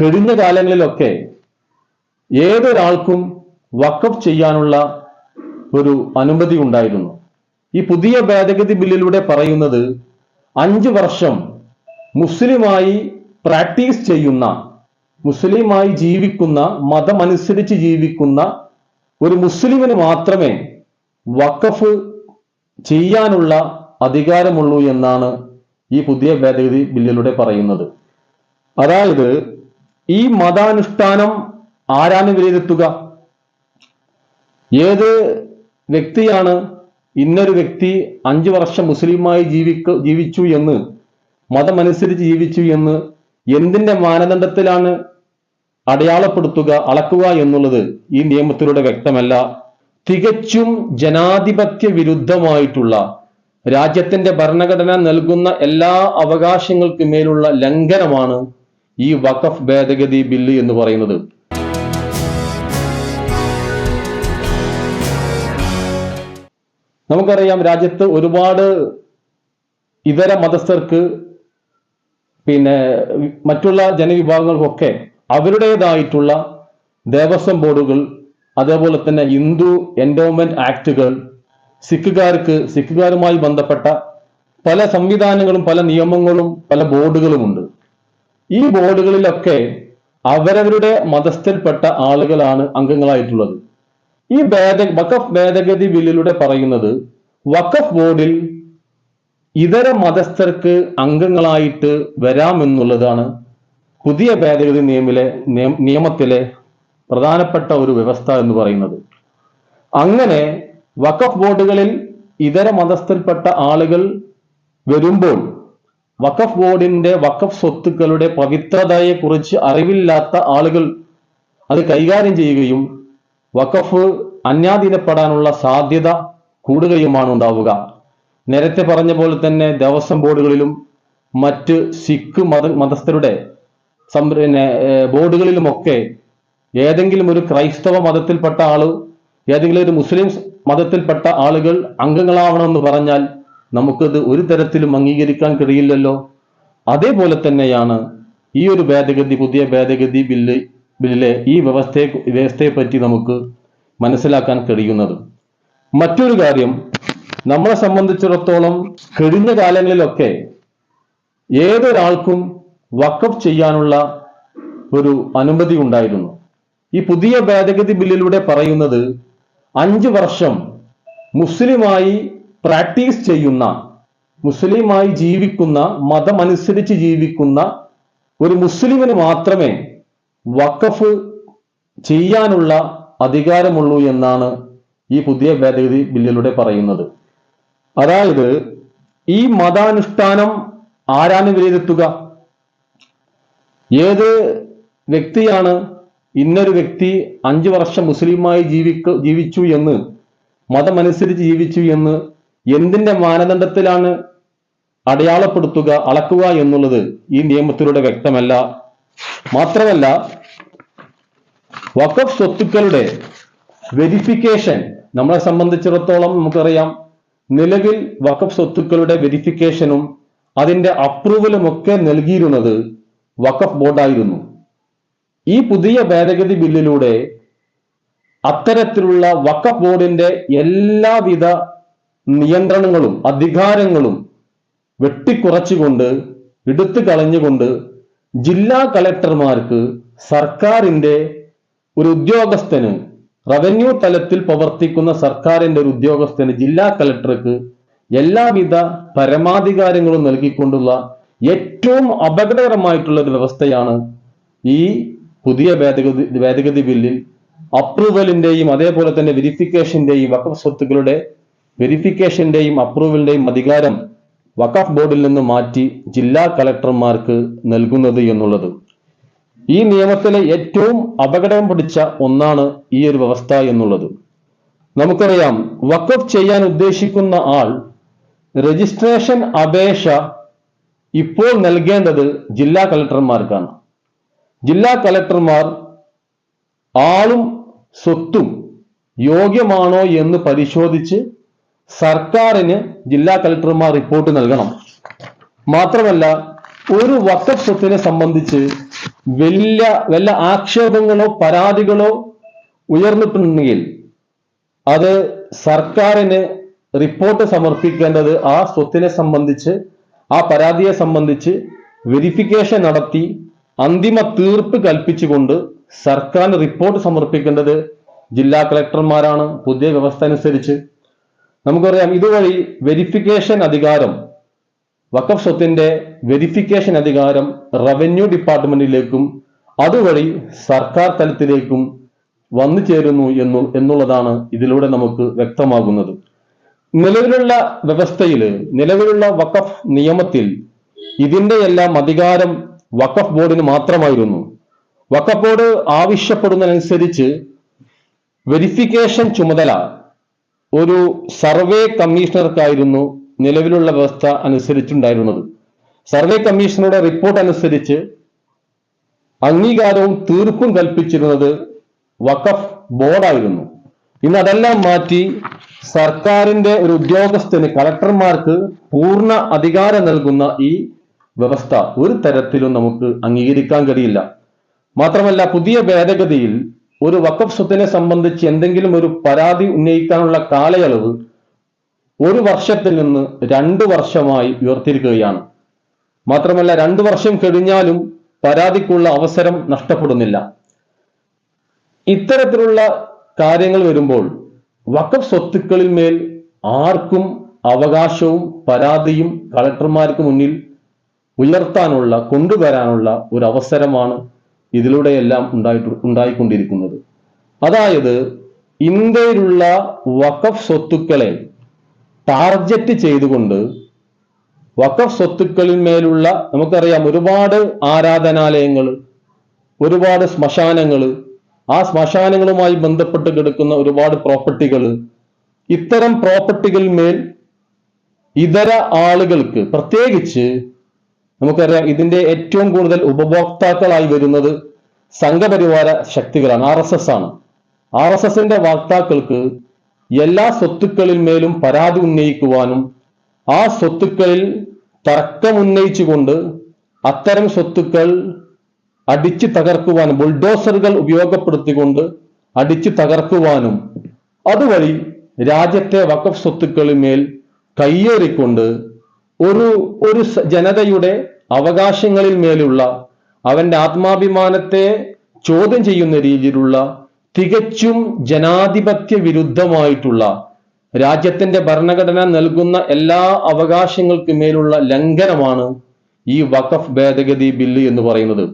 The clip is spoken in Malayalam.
കഴിഞ്ഞ കാലങ്ങളിലൊക്കെ ഏതൊരാൾക്കും വക്കഫ് ചെയ്യാനുള്ള ഒരു അനുമതി ഉണ്ടായിരുന്നു. ഈ പുതിയ ഭേദഗതി ബില്ലിലൂടെ പറയുന്നത് അഞ്ച് വർഷം മുസ്ലിമായി പ്രാക്ടീസ് ചെയ്യുന്ന മുസ്ലിമായി ജീവിക്കുന്ന മതമനുസരിച്ച് ജീവിക്കുന്ന ഒരു മുസ്ലിമിന് മാത്രമേ വക്കഫ് ചെയ്യാനുള്ള അധികാരമുള്ളൂ എന്നാണ് ഈ പുതിയ ഭേദഗതി ബില്ലിലൂടെ പറയുന്നത്. അതായത് ഈ മതാനുഷ്ഠാനം ആരാണ് വിലയിരുത്തുക? ഏത് വ്യക്തിയാണ് ഇന്നൊരു വ്യക്തി അഞ്ചു വർഷം മുസ്ലിമായി ജീവിക്ക ജീവിച്ചു എന്ന് മതമനുസരിച്ച് ജീവിച്ചു എന്ന് എന്തിന്റെ മാനദണ്ഡത്തിലാണ് അടയാളപ്പെടുത്തുക അളക്കുക എന്നുള്ളത് ഈ നിയമത്തിലൂടെ വ്യക്തമല്ല. തികച്ചും ജനാധിപത്യ വിരുദ്ധമായിട്ടുള്ള രാജ്യത്തിന്റെ ഭരണഘടന നൽകുന്ന എല്ലാ അവകാശങ്ങൾക്ക് മേലുള്ള ലംഘനമാണ് ഈ വഖഫ് ഭേദഗതി ബില്ല് എന്ന് പറയുന്നത്. നമുക്കറിയാം രാജ്യത്ത് ഒരുപാട് ഇതര മതസ്ഥർക്ക് പിന്നെ മറ്റുള്ള ജനവിഭാഗങ്ങൾക്കൊക്കെ അവരുടേതായിട്ടുള്ള ദേവസ്വം ബോർഡുകൾ അതേപോലെ തന്നെ ഹിന്ദു എൻഡോമെന്റ് ആക്ടുകൾ സിഖുകാർക്ക് സിഖുകാരുമായി ബന്ധപ്പെട്ട പല സംവിധാനങ്ങളും പല നിയമങ്ങളും പല ബോർഡുകളുമുണ്ട്. ഈ ബോർഡുകളിലൊക്കെ അവരവരുടെ മതസ്ഥയിൽപ്പെട്ട ആളുകളാണ് അംഗങ്ങളായിട്ടുള്ളത്. ഈ ഭേദ വഖഫ് ഭേദഗതി ബില്ലിലൂടെ പറയുന്നത് വഖഫ് ബോർഡിൽ ഇതര മതസ്ഥർക്ക് അംഗങ്ങളായിട്ട് വരാമെന്നുള്ളതാണ് പുതിയ ഭേദഗതി നിയമിലെ നിയം- നിയമത്തിലെ പ്രധാനപ്പെട്ട ഒരു വ്യവസ്ഥ എന്ന് പറയുന്നത്. അങ്ങനെ വഖഫ് ബോർഡുകളിൽ ഇതര മതസ്ഥരിൽപ്പെട്ട ആളുകൾ വരുമ്പോൾ വഖഫ് ബോർഡിന്റെ വഖഫ് സ്വത്തുക്കളുടെ പവിത്രതയെ കുറിച്ച് അറിവില്ലാത്ത ആളുകൾ അത് കൈകാര്യം ചെയ്യുകയും വഖഫ് അന്യാധീനപ്പെടാനുള്ള സാധ്യത കൂടുകയുമാണ് ഉണ്ടാവുക. നേരത്തെ പറഞ്ഞ പോലെ തന്നെ ദേവസ്വം ബോർഡുകളിലും മറ്റ് സിഖ് മത മതസ്ഥരുടെ ബോർഡുകളിലുമൊക്കെ ഏതെങ്കിലും ഒരു ക്രൈസ്തവ മതത്തിൽപ്പെട്ട ആൾ ഏതെങ്കിലും ഒരു മുസ്ലിം മതത്തിൽപ്പെട്ട ആളുകൾ അംഗങ്ങളാവണമെന്ന് പറഞ്ഞാൽ നമുക്കത് ഒരു തരത്തിലും അംഗീകരിക്കാൻ കഴിയില്ലല്ലോ. അതേപോലെ തന്നെയാണ് ഈ ഒരു ഭേദഗതി പുതിയ ഭേദഗതി ബില്ല് ബില്ലിലെ ഈ വ്യവസ്ഥയെ വ്യവസ്ഥയെ പറ്റി നമുക്ക് മനസ്സിലാക്കാൻ കഴിയുന്നത്. മറ്റൊരു കാര്യം നമ്മളെ സംബന്ധിച്ചിടത്തോളം കഴിഞ്ഞ കാലങ്ങളിലൊക്കെ ഏതൊരാൾക്കും വക്കപ്പ് ചെയ്യാനുള്ള ഒരു അനുമതി ഉണ്ടായിരുന്നു. ഈ പുതിയ ഭേദഗതി ബില്ലിലൂടെ പറയുന്നത് അഞ്ച് വർഷം മുസ്ലിമായി പ്രാക്ടീസ് ചെയ്യുന്ന മുസ്ലിമായി ജീവിക്കുന്ന മതമനുസരിച്ച് ജീവിക്കുന്ന ഒരു മുസ്ലിമിന് മാത്രമേ വഖഫ് ചെയ്യാനുള്ള അധികാരമുള്ളൂ എന്നാണ് ഈ പുതിയ ഭേദഗതി ബില്ലിലൂടെ പറയുന്നത്. അതായത് ഈ മതാനുഷ്ഠാനം ആരാണ് വിലയിരുത്തുക? ഏത് വ്യക്തിയാണ് ഇന്നൊരു വ്യക്തി അഞ്ചു വർഷം മുസ്ലിമായി ജീവിക്ക ജീവിച്ചു എന്ന് മതമനുസരിച്ച് ജീവിച്ചു എന്ന് എന്തിന്റെ മാനദണ്ഡത്തിലാണ് അടയാളപ്പെടുത്തുക അളക്കുക എന്നുള്ളത് ഈ നിയമത്തിലൂടെ വ്യക്തമല്ല. മാത്രമല്ല വഖഫ് സ്വത്തുക്കളുടെ വെരിഫിക്കേഷൻ നമ്മളെ സംബന്ധിച്ചിടത്തോളം നമുക്കറിയാം. നിലവിൽ വഖഫ് സ്വത്തുക്കളുടെ വെരിഫിക്കേഷനും അതിന്റെ അപ്രൂവലും ഒക്കെ നൽകിയിരുന്നത് വഖഫ് ബോർഡായിരുന്നു. ഈ പുതിയ ഭേദഗതി ബില്ലിലൂടെ അത്തരത്തിലുള്ള വഖഫ് ബോർഡിന്റെ എല്ലാവിധ നിയന്ത്രണങ്ങളും അധികാരങ്ങളും വെട്ടിക്കുറച്ചുകൊണ്ട് എടുത്തു കളഞ്ഞുകൊണ്ട് ജില്ലാ കളക്ടർമാർക്ക് സർക്കാരിന്റെ ഒരു ഉദ്യോഗസ്ഥന് റവന്യൂ തലത്തിൽ പ്രവർത്തിക്കുന്ന സർക്കാരിന്റെ ഒരു ഉദ്യോഗസ്ഥന് ജില്ലാ കളക്ടർക്ക് എല്ലാവിധ പരമാധികാരങ്ങളും നൽകിക്കൊണ്ടുള്ള ഏറ്റവും അപകടകരമായിട്ടുള്ള ഒരു വ്യവസ്ഥയാണ് ഈ പുതിയ ഭേദഗതി ഭേദഗതി ബില്ലിൽ അപ്രൂവലിന്റെയും അതേപോലെ തന്നെ വെരിഫിക്കേഷന്റെയും വക്കഫ് സ്വത്തുക്കളുടെ വെരിഫിക്കേഷന്റെയും അപ്രൂവലിന്റെയും അധികാരം വഖഫ് ബോർഡിൽ നിന്ന് മാറ്റി ജില്ലാ കളക്ടർമാർക്ക് നൽകുന്നത് എന്നുള്ളത്. ഈ നിയമത്തിലെ ഏറ്റവും അപകടം പിടിച്ച ഒന്നാണ് ഈ ഒരു വ്യവസ്ഥ എന്നുള്ളത്. നമുക്കറിയാം വഖഫ് ചെയ്യാൻ ഉദ്ദേശിക്കുന്ന ആൾ രജിസ്ട്രേഷൻ അപേക്ഷ ഇപ്പോൾ നൽകേണ്ടത് ജില്ലാ കളക്ടർമാർക്കാണ്. ജില്ലാ കളക്ടർമാർ ആളും സ്വത്തും യോഗ്യമാണോ എന്ന് പരിശോധിച്ച് സർക്കാരിന് ജില്ലാ കളക്ടർമാർ റിപ്പോർട്ട് നൽകണം. മാത്രമല്ല ഒരു വക്കഫ് സംബന്ധിച്ച് വലിയ വല്ല ആക്ഷേപങ്ങളോ പരാതികളോ ഉയർന്നിട്ടുണ്ടെങ്കിൽ അത് സർക്കാരിന് റിപ്പോർട്ട് സമർപ്പിക്കേണ്ടത് ആ സ്വത്തിനെ സംബന്ധിച്ച് ആ പരാതിയെ സംബന്ധിച്ച് വെരിഫിക്കേഷൻ നടത്തി അന്തിമ തീർപ്പ് കൽപ്പിച്ചുകൊണ്ട് സർക്കാരിന് റിപ്പോർട്ട് സമർപ്പിക്കേണ്ടത് ജില്ലാ കളക്ടർമാരാണ് പുതിയ വ്യവസ്ഥ അനുസരിച്ച് നമുക്കറിയാം ഇതുവഴി വെരിഫിക്കേഷൻ അധികാരം വഖഫ് സ്വത്തിന്റെ വെരിഫിക്കേഷൻ അധികാരം റവന്യൂ ഡിപ്പാർട്ട്മെന്റിലേക്കും അതുവഴി സർക്കാർ തലത്തിലേക്കും വന്നു ചേരുന്നു എന്നു എന്നുള്ളതാണ് ഇതിലൂടെ നമുക്ക് വ്യക്തമാകുന്നത്. നിലവിലുള്ള വ്യവസ്ഥയിൽ നിലവിലുള്ള വഖഫ് നിയമത്തിൽ ഇതിന്റെ എല്ലാം അധികാരം വഖഫ് ബോർഡിന് മാത്രമായിരുന്നു. വഖഫ് ബോർഡ് ആവശ്യപ്പെടുന്നതനുസരിച്ച് വെരിഫിക്കേഷൻ ചുമതല ഒരു സർവേ കമ്മീഷണർക്കായിരുന്നു നിലവിലുള്ള വ്യവസ്ഥ അനുസരിച്ചുണ്ടായിരുന്നത്. സർവേ കമ്മീഷണറുടെ റിപ്പോർട്ട് അനുസരിച്ച് അംഗീകാരവും തീർപ്പും കൽപ്പിച്ചിരുന്നത് വഖഫ് ബോർഡായിരുന്നു. ഇന്ന് അതെല്ലാം മാറ്റി സർക്കാരിന്റെ ഒരു ഉദ്യോഗസ്ഥന് കളക്ടർമാർക്ക് പൂർണ അധികാരം നൽകുന്ന ഈ വ്യവസ്ഥ ഒരു തരത്തിലും നമുക്ക് അംഗീകരിക്കാൻ കഴിയില്ല. മാത്രമല്ല പുതിയ ഭേദഗതിയിൽ ഒരു വക്കഫ് സ്വത്തിനെ സംബന്ധിച്ച് എന്തെങ്കിലും ഒരു പരാതി ഉന്നയിക്കാനുള്ള കാലയളവ് ഒരു വർഷത്തിൽ നിന്ന് രണ്ട് വർഷമായി ഉയർത്തിയിരിക്കുകയാണ്. മാത്രമല്ല രണ്ടു വർഷം കഴിഞ്ഞാലും പരാതിക്കുള്ള അവസരം നഷ്ടപ്പെടുന്നില്ല. ഇത്തരത്തിലുള്ള കാര്യങ്ങൾ വരുമ്പോൾ വക്കഫ് സ്വത്തുക്കളിൽ മേൽ ആർക്കും അവകാശവും പരാതിയും കളക്ടർമാർക്ക് മുന്നിൽ ഉയർത്താനുള്ള കൊണ്ടുവരാനുള്ള ഒരു അവസരമാണ് ഇതിലൂടെയെല്ലാം ഉണ്ടായിട്ട് ഉണ്ടായിക്കൊണ്ടിരിക്കുന്നത്. അതായത് ഇന്ത്യയിലുള്ള വഖഫ് സ്വത്തുക്കളെ ടാർജറ്റ് ചെയ്തുകൊണ്ട് വഖഫ് സ്വത്തുക്കളിൽ മേലുള്ള നമുക്കറിയാം ഒരുപാട് ആരാധനാലയങ്ങൾ ഒരുപാട് ശ്മശാനങ്ങൾ ആ ശ്മശാനങ്ങളുമായി ബന്ധപ്പെട്ട് കിടക്കുന്ന ഒരുപാട് പ്രോപ്പർട്ടികൾ ഇത്തരം പ്രോപ്പർട്ടികളിൽ മേൽ ഇതര ആളുകൾക്ക് പ്രത്യേകിച്ച് നമുക്കറിയാം ഇതിന്റെ ഏറ്റവും കൂടുതൽ ഉപഭോക്താക്കളായി വരുന്നത് സംഘപരിവാര ശക്തികളാണ് ആർ എസ് എസ് ആണ്. ആർ എസ് എസിന്റെ വക്താക്കൾക്ക് എല്ലാ സ്വത്തുക്കളിൽ മേലും പരാതി ഉന്നയിക്കുവാനും ആ സ്വത്തുക്കളിൽ തർക്കം ഉന്നയിച്ചുകൊണ്ട് അത്തരം സ്വത്തുക്കൾ അടിച്ചു തകർക്കുവാനും ബുൾഡോസറുകൾ ഉപയോഗപ്പെടുത്തിക്കൊണ്ട് അടിച്ചു തകർക്കുവാനും അതുവഴി രാജ്യത്തെ വഖഫ് സ്വത്തുക്കളിന്മേൽ കയ്യേറിക്കൊണ്ട് ഒരു ഒരു ജനതയുടെ അവകാശങ്ങളിൽ മേലുള്ള അവന്റെ ആത്മാഭിമാനത്തെ ചോദ്യം ചെയ്യുന്ന രീതിയിലുള്ള തികച്ചും ജനാധിപത്യ വിരുദ്ധമായിട്ടുള്ള രാജ്യത്തിന്റെ ഭരണഘടന നൽകുന്ന എല്ലാ അവകാശങ്ങൾക്ക് മേലുള്ള ലംഘനമാണ് ഈ വഖഫ് ഭേദഗതി ബില്ല് എന്ന് പറയുന്നത്.